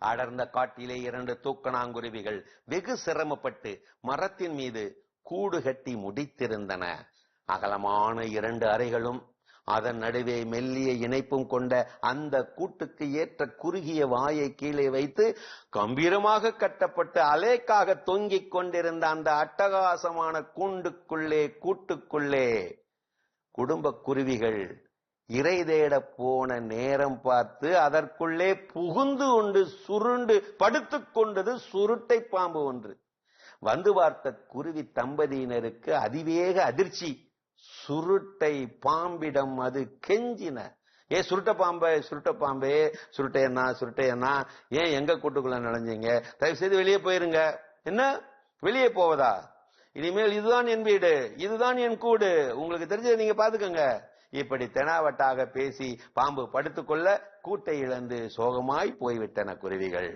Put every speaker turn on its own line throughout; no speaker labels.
அடர்ந்த காட்டிலே இரண்டு தூக்கணாங்குருவிகள் வெகு சிரமப்பட்டு மரத்தின் மீது கூடு கட்டி முடித்திருந்தன. அகலமான இரண்டு அறைகளும் அதன் நடுவே மெல்லிய இணைப்பும் கொண்ட அந்த கூட்டுக்கு ஏற்ற குறுகிய வாயை கீழே வைத்து கம்பீரமாக கட்டப்பட்டு அலேக்காக தொங்கிக் கொண்டிருந்த அந்த அட்டகாசமான கூண்டுக்குள்ளே கூட்டுக்குள்ளே குடும்ப குருவிகள் இறை தேட போன நேரம் பார்த்து அதற்குள்ளே புகுந்து கொண்டு சுருண்டு படுத்துக் கொண்டது சுருட்டை பாம்பு ஒன்று. வந்து பார்த்த குருவி தம்பதியினருக்கு அதிவேக அதிர்ச்சி. சுருட்டை பாம்பிடம் அது கெஞ்சின. ஏ சுருட்ட பாம்பே சுருட்ட பாம்பே சுருட்டையண்ணா சுருட்டையண்ணா ஏன் எங்க கூட்டுக்குள்ள நுழைஞ்சீங்க? தயவு செய்து வெளியே போயிருங்க. என்ன? வெளியே போவதா? இனிமேல் இதுதான் என் வீடு இதுதான் என் கூடு. உங்களுக்கு தெரிஞ்சதை நீங்க பாத்துக்கங்க இப்படி தெனாவட்டாக பேசி பாம்பு படுத்துக்கொள்ள கூட்டை இழந்து சோகமாய் போய்விட்டன குருவிகள்.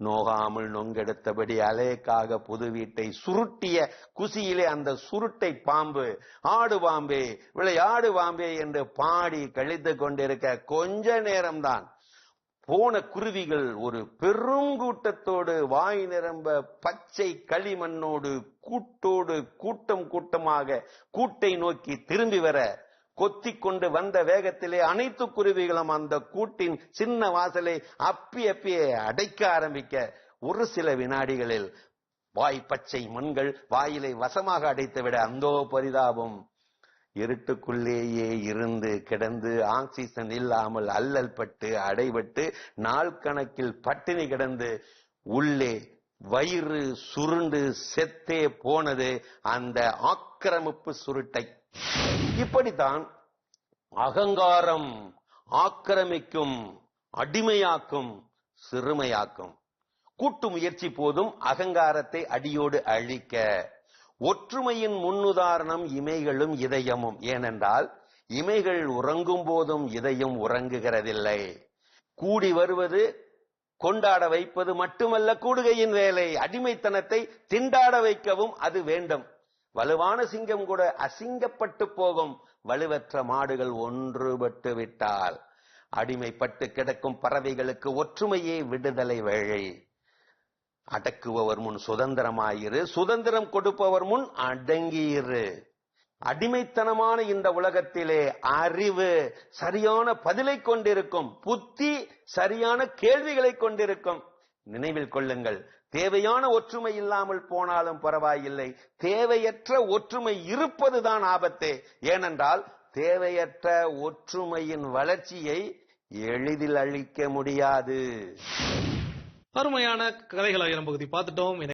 நோகாமல் நொங்கெடுத்தபடி அலேக்காக புது வீட்டை சுருட்டிய குசியிலே அந்த சுருட்டை பாம்பு ஆடு பாம்பே விளையாடு பாம்பே என்று பாடி கழித்து கொண்டிருக்க கொஞ்ச நேரம்தான் போன குருவிகள் ஒரு பெருங்கூட்டத்தோடு வாய் நிரம்ப பச்சை களிமண்ணோடு கூட்டோடு கூட்டம் கூட்டமாக கூட்டை நோக்கி திரும்பி வர கொத்தி கொண்டு வந்த வேகத்திலே அனைத்து குருவிகளும் அந்த கூட்டின் சின்ன வாசலை அப்பி அப்பியே அடைக்க ஆரம்பிக்க ஒரு சில வினாடிகளில் வாய் பச்சை மண்கள் வாயிலை வசமாக அடைத்துவிட அந்தோ பரிதாபம். இருட்டுக்குள்ளேயே இருந்து கிடந்து ஆக்சிஜன் இல்லாமல் அல்லல் பட்டு அடைபட்டு நாள் கணக்கில் பட்டினி கிடந்து உள்ளே வயிறு சுருண்டு செத்தே போனது. அந்த ஆக்கிரமிப்பு சுருட்டை இப்படித்தான் அகங்காரம் ஆக்கிரமிக்கும் அடிமையாக்கும் சிறுமையாக்கும். கூட்டு முயற்சி போதும் அகங்காரத்தை அடியோடு அழிக்க. ஒற்றுமையின் முன்னுதாரணம் இமைகளும் இதயமும். ஏனென்றால் இமைகள் உறங்கும் போதும் இதயம் உறங்குகிறதில்லை. கூடி வருவது கொண்டாட வைப்பது மட்டுமல்ல கூடுகையின் வேலை. அடிமைத்தனத்தை திண்டாட வைக்கவும் அது வேண்டும். வலுவான சிங்கம் கூட அசிங்கப்பட்டு போகும். வலுவற்ற மாடுகள் ஒன்றுபட்டு விட்டால் அடிமைப்பட்டு கிடக்கும் பறவைகளுக்கு ஒற்றுமையே விடுதலை வேலை அடக்குபவர் முன் சுதந்திரமாயிரு. சுதந்திரம் கொடுப்பவர் முன் அடங்கியிரு. அடிமைத்தனமான இந்த உலகத்திலே அறிவு சரியான பதிலை கொண்டிருக்கும். புத்தி சரியான கேள்விகளை கொண்டிருக்கும். நினைவில் கொள்ளுங்கள். தேவையான ஒற்றுமை இல்லாமல் போனாலும் பரவாயில்லை. தேவையற்ற ஒற்றுமை இருப்பதுதான் ஆபத்தே. ஏனென்றால் தேவையற்ற ஒற்றுமையின் வளர்ச்சியை எளிதில் அழிக்க முடியாது.
அருமையான கதைகள் ஆயிரம் பகுதி பார்த்துட்டோம்.